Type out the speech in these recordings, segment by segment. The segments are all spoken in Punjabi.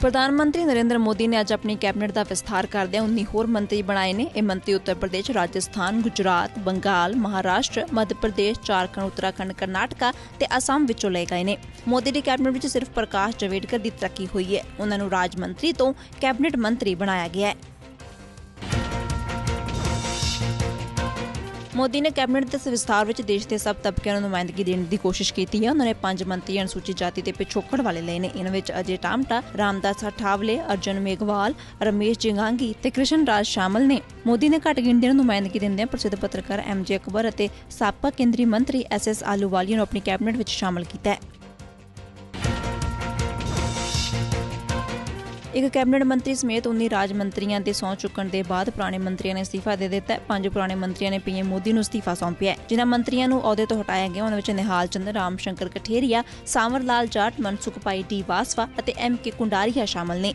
ਪ੍ਰਧਾਨ ਮੰਤਰੀ ਨਰਿੰਦਰ ਮੋਦੀ ਨੇ ਅੱਜ ਆਪਣੀ ਕੈਬਨਿਟ ਦਾ ਵਿਸਥਾਰ ਕਰਦਿਆਂ 19 ਹੋਰ ਮੰਤਰੀ ਬਣਾਏ ਨੇ। ਇਹ ਮੰਤਰੀ ਉੱਤਰ ਪ੍ਰਦੇਸ਼, ਰਾਜਸਥਾਨ, ਗੁਜਰਾਤ, ਬੰਗਾਲ, ਮਹਾਰਾਸ਼ਟਰ, ਮੱਧ ਪ੍ਰਦੇਸ਼, ਝਾਰਖੰਡ, ਉੱਤਰਾਖੰਡ, ਕਰਨਾਟਕਾ ਤੇ ਅਸਾਮ ਵਿੱਚੋਂ ਲਏ ਗਏ ਨੇ। ਮੋਦੀ ਦੀ ਕੈਬਨਿਟ ਵਿੱਚ ਸਿਰਫ ਪ੍ਰਕਾਸ਼ ਜਵੇੜਕਰ ਦੀ ਤਰੱਕੀ ਹੋਈ ਹੈ। ਉਹਨਾਂ ਨੂੰ ਰਾਜ ਮੰਤਰੀ ਤੋਂ ਕੈਬਨਿਟ ਮੰਤਰੀ ਬਣਾਇਆ ਗਿਆ ਹੈ। ਮੋਦੀ ਨੇ ਕੈਬਨਿਟ ਦੇ ਵਿਸਥਾਰ ਵਿੱਚ ਦੇਸ਼ ਦੇ ਸਭ ਤਬਕਿਆਂ ਨੂੰ ਨੁਮਾਇੰਦਗੀ ਦੇਣ ਦੀ ਕੋਸ਼ਿਸ਼ ਕੀਤੀ ਹੈ। ਉਹਨਾਂ ਨੇ ਪੰਜ ਮੰਤਰੀ ਅਨੁਸੂਚਿਤ ਜਾਤੀ ਤੇ ਪਿਛੋਕੜ ਵਾਲੇ ਲਏ ਨੇ। ਇਹਨਾਂ ਵਿੱਚ ਅਜੇ ਟਾਮਟਾ, ਰਾਮਦਾਸ ਠਾਵਲੇ ਅਰਜਨ ਮੇਘਵਾਲ, ਰਮੇਸ਼ ਜਿੰਗਾਂਗੀ ਤੇ ਕ੍ਰਿਸ਼ਨ ਰਾਜ ਸ਼ਾਮਲ ਨੇ। ਮੋਦੀ ਨੇ ਘੱਟ ਗਿਣਤੀ ਨੂੰ ਨੁਮਾਇੰਦਗੀ ਦਿੰਦਿਆਂ ਪ੍ਰਸਿੱਧ ਪੱਤਰਕਾਰ ਐਮ ਜੇ ਅਕਬਰ ਅਤੇ ਸਾਬਕਾ ਕੇਂਦਰੀ ਮੰਤਰੀ ਐਸ ਐਸ ਆਲੂਵਾਲੀਆ ਨੂੰ ਆਪਣੀ ਕੈਬਨਿਟ ਵਿੱਚ ਸ਼ਾਮਲ ਕੀਤਾ ਹੈ। ਇੱਕ ਕੈਬਨਿਟ ਮੰਤਰੀ ਸਮੇਤ 19 ਰਾਜ ਮੰਤਰੀਆਂ ਦੇ ਸਹੁੰ ਚੁੱਕਣ ਦੇ ਬਾਅਦ ਪੁਰਾਣੇ ਮੰਤਰੀਆਂ ਨੇ ਅਸਤੀਫਾ ਦੇ ਦਿੱਤਾ ਹੈ। ਪੰਜ ਪੁਰਾਣੇ ਮੰਤਰੀਆਂ ਨੇ ਪੀਐਮ ਮੋਦੀ ਨੂੰ ਅਸਤੀਫਾ ਸੌਂਪਿਆ ਹੈ। ਜਿਨ੍ਹਾਂ ਮੰਤਰੀਆਂ ਨੂੰ ਅਹੁਦੇ ਤੋਂ ਹਟਾਇਆ ਗਿਆ, ਉਹਨਾਂ ਵਿੱਚ ਨਿਹਾਲ ਚੰਦ, ਰਾਮ ਸ਼ੰਕਰ ਕਠੇਰੀਆ ਸਾਵਰ ਲਾਲ ਜਾਟ ਮਨਸੁਖ ਭਾਈ ਡੀ ਵਾਸਵਾ ਅਤੇ ਐਮ ਕੇ ਕੁੰਡਾਰੀਆ ਸ਼ਾਮਲ ਨੇ।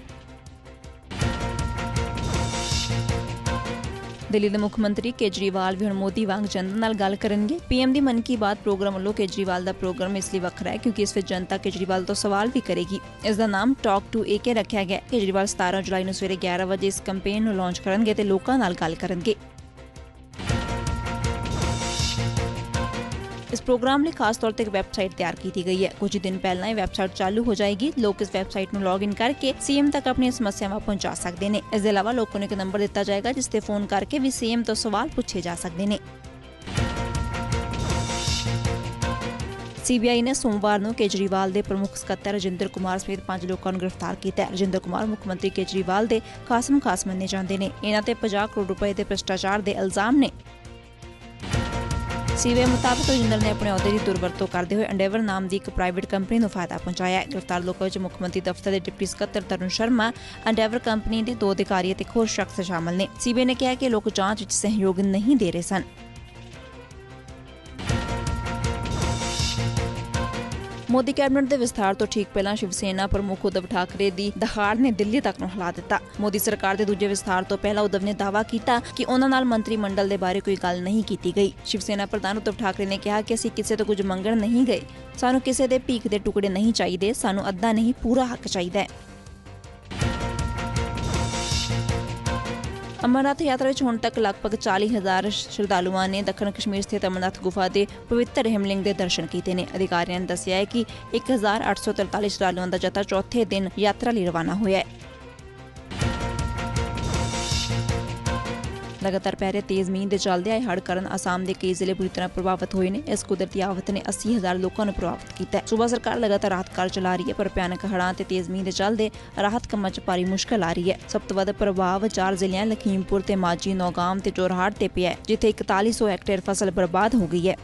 ਦਿੱਲੀ ਦੇ ਮੁੱਖ ਮੰਤਰੀ ਕੇਜਰੀਵਾਲ ਵੀ ਹੁਣ ਮੋਦੀ ਵਾਂਗ ਜਨਤਾ ਨਾਲ ਗੱਲ ਕਰਨਗੇ। ਪੀਐਮ ਦੀ ਮਨ ਕੀ ਬਾਤ ਪ੍ਰੋਗਰਾਮ ਵੱਲੋਂ ਕੇਜਰੀਵਾਲ ਦਾ ਪ੍ਰੋਗਰਾਮ ਇਸ ਲਈ ਵੱਖਰਾ ਹੈ ਕਿਉਂਕਿ ਇਸ ਵਿੱਚ ਜਨਤਾ ਕੇਜਰੀਵਾਲ ਤੋਂ ਸਵਾਲ ਵੀ ਕਰੇਗੀ। ਇਸ ਦਾ ਨਾਮ ਟਾਕ ਟੂ ਏਕੇ ਰੱਖਿਆ ਗਿਆ ਕੇਜਰੀਵਾਲ 17 ਜੁਲਾਈ ਨੂੰ ਸਵੇਰੇ 11 ਵਜੇ ਇਸ ਕੈਂਪੇਨ ਨੂੰ ਲਾਂਚ ਕਰਨਗੇ ਤੇ ਲੋਕਾਂ ਨਾਲ ਗੱਲ ਕਰਨਗੇ। ਇਸ ਪ੍ਰੋਗਰਾਮ ਲਈ ਖਾਸ ਤੌਰ ਤੇ ਇੱਕ ਵੈਬਸਾਈਟ ਤਿਆਰ ਕੀਤੀ ਗਈ ਹੈ ਕੁਝ ਦਿਨ ਪਹਿਲਾਂ ਇਹ ਵੈਬਸਾਈਟ ਚਾਲੂ ਹੋ ਜਾਏਗੀ ਲੋਕ ਇਸ ਵੈਬਸਾਈਟ ਨੂੰ ਲੌਗਇਨ ਕਰਕੇ ਸੀਐਮ ਤੱਕ ਆਪਣੀਆਂ ਸਮੱਸਿਆਵਾਂ ਪਹੁੰਚਾ ਸਕਦੇ ਨੇ ਇਸ ਦੇ ਇਲਾਵਾ ਲੋਕਾਂ ਨੂੰ ਇੱਕ ਨੰਬਰ ਦਿੱਤਾ ਜਾਏਗਾ ਜਿਸ ਤੇ ਫੋਨ ਕਰਕੇ ਵੀ ਸੀਐਮ ਤੋਂ ਸਵਾਲ ਪੁੱਛੇ ਜਾ ਸਕਦੇ ਨੇ ਸੀਬੀਆਈ ਨੇ ਸੋਮਵਾਰ ਨੂੰ ਕੇਜਰੀਵਾਲ ਦੇ ਪ੍ਰਮੁੱਖ ਸਕੱਤਰ ਰਜਿੰਦਰ ਕੁਮਾਰ ਸਮੇਤ ਪੰਜ ਲੋਕਾਂ ਨੂੰ ਗ੍ਰਿਫਤਾਰ ਕੀਤਾ ਹੈ ਰਜਿੰਦਰ ਕੁਮਾਰ ਮੁੱਖ ਮੰਤਰੀ ਕੇਜਰੀਵਾਲ ਦੇ ਖਾਸਮ ਖਾਸ ਮੰਨੇ ਜਾਂਦੇ ਨੇ ਇਹਨਾਂ ਤੇ 50 ਕਰੋੜ ਰੁਪਏ ਦੇ ਭ੍ਰਿਸ਼ਟਾਚਾਰ ਦੇ ਇਲਜ਼ਾਮ ਨੇ ਸੀਬੀਆਈ ਮੁਤਾਬਕ ਰਜਿੰਦਰ ਨੇ ਆਪਣੇ ਅਹੁਦੇ ਦੀ ਦੁਰਵਰਤੋਂ ਕਰਦੇ ਹੋਏ ਅੰਡੇਵਰ ਨਾਮ ਦੀ ਇੱਕ ਪ੍ਰਾਈਵੇਟ ਕੰਪਨੀ ਨੂੰ ਫਾਇਦਾ ਪਹੁੰਚਾਇਆ ਹੈ। ਗ੍ਰਿਫਤਾਰ ਲੋਕਾਂ ਵਿੱਚ ਮੁੱਖ ਮੰਤਰੀ ਦਫ਼ਤਰ ਦੇ ਡਿਪਟੀ ਸਕੱਤਰ ਤਰੁਣ ਸ਼ਰਮਾ, ਅੰਡੇਵਰ ਕੰਪਨੀ ਦੇ ਦੋ ਅਧਿਕਾਰੀ ਅਤੇ ਹੋਰ ਸ਼ਖਸ ਸ਼ਾਮਲ ਨੇ। ਸੀਬੀਆਈ ਨੇ ਕਿਹਾ ਕਿ ਲੋਕ ਜਾਂਚ ਵਿੱਚ ਸਹਿਯੋਗ ਨਹੀਂ ਦੇ ਰਹੇ ਸਨ। ਮੋਦੀ ਕੈਬਨਿਟ ਦੇ ਵਿਸਥਾਰ ਤੋਂ ਠੀਕ ਪਹਿਲਾਂ ਸ਼ਿਵ ਸੈਨਾ ਪ੍ਰਮੁੱਖ ਉਦਵ ਠਾਕਰੇ ਦੀ ਦਹਾੜ ਨੇ ਦਿੱਲੀ ਤੱਕ ਨੂੰ ਹਿਲਾ ਦਿੱਤਾ। ਮੋਦੀ ਸਰਕਾਰ ਦੇ ਦੂਜੇ ਵਿਸਥਾਰ ਤੋਂ ਪਹਿਲਾਂ ਉਦਵ ਨੇ ਦਾਅਵਾ ਕੀਤਾ ਕਿ ਉਹਨਾਂ ਨਾਲ ਮੰਤਰੀ ਮੰਡਲ ਦੇ ਬਾਰੇ ਕੋਈ ਗੱਲ ਨਹੀਂ ਕੀਤੀ ਗਈ। ਸ਼ਿਵ ਸੈਨਾ ਪ੍ਰਧਾਨ ਉਦਵ ਠਾਕਰੇ ਨੇ ਕਿਹਾ ਕਿ ਅਸੀਂ ਕਿਸੇ ਤੋਂ ਕੁਝ ਮੰਗਣ ਨਹੀਂ ਗਏ। ਸਾਨੂੰ ਕਿਸੇ ਦੇ ਭੀਖ ਦੇ ਟੁਕੜੇ ਨਹੀਂ ਚਾਹੀਦੇ। ਸਾਨੂੰ ਅੱਧਾ ਨਹੀਂ, ਪੂਰਾ ਹੱਕ ਚਾਹੀਦਾ ਹੈ। ਅਮਰਨਾਥ ਯਾਤਰਾ ਵਿੱਚ ਹੁਣ ਤੱਕ ਲਗਭਗ 40000 ਸ਼ਰਧਾਲੂਆਂ ਨੇ ਦੱਖਣ ਕਸ਼ਮੀਰ ਸਥਿਤ ਅਮਰਨਾਥ ਗੁਫਾ ਦੇ ਪਵਿੱਤਰ ਹਿਮਲਿੰਗ ਦੇ ਦਰਸ਼ਨ ਕੀਤੇ ਨੇ। ਅਧਿਕਾਰੀਆਂ ਨੇ ਦੱਸਿਆ ਹੈ ਕਿ 1843 ਸ਼ਰਧਾਲੂਆਂ ਦਾ ਜਥਾ ਚੌਥੇ ਦਿਨ ਯਾਤਰਾ ਲਈ ਰਵਾਨਾ ਹੋਇਆ ਹੈ। ਲਗਾਤਾਰ ਪੈ ਰਹੇ ਤੇਜ਼ ਮੀਂਹ ਦੇ ਚੱਲਦੇ ਆਏ ਹੜ੍ਹ ਕਾਰਨ ਅਸਾਮ ਦੇ ਕਈ ਜ਼ਿਲ੍ਹੇ ਬੁਰੀ ਤਰ੍ਹਾਂ ਪ੍ਰਭਾਵਿਤ ਹੋਏ ਨੇ। ਇਸ ਕੁਦਰਤੀ ਆਫਤ ਨੇ 80000 ਲੋਕਾਂ ਨੂੰ ਪ੍ਰਭਾਵਿਤ ਕੀਤਾ ਹੈ। ਸੂਬਾ ਸਰਕਾਰ ਲਗਾਤਾਰ ਰਾਹਤ ਕਾਰਜ ਚਲਾ ਰਹੀ ਹੈ, ਪਰ ਭਿਆਨਕ ਹੜ੍ਹਾਂ ਤੇ ਤੇਜ਼ ਮੀਂਹ ਦੇ ਚੱਲਦੇ ਰਾਹਤ ਕੰਮਾਂ 'ਚ ਭਾਰੀ ਮੁਸ਼ਕਲ ਆ ਰਹੀ ਹੈ। ਸਭ ਤੋਂ ਵੱਧ ਪ੍ਰਭਾਵ ਚਾਰ ਜ਼ਿਲ੍ਹਿਆਂ ਲਖੀਮਪੁਰ ਤੇ ਮਾਜੀ ਨੌਗਾਮ ਤੇ ਜੋਰਹਾਟ ਤੇ ਪਿਆ ਹੈ, ਜਿੱਥੇ 4100 ਹੈਕਟੇਅਰ ਫਸਲ ਬਰਬਾਦ ਹੋ ਗਈ ਹੈ।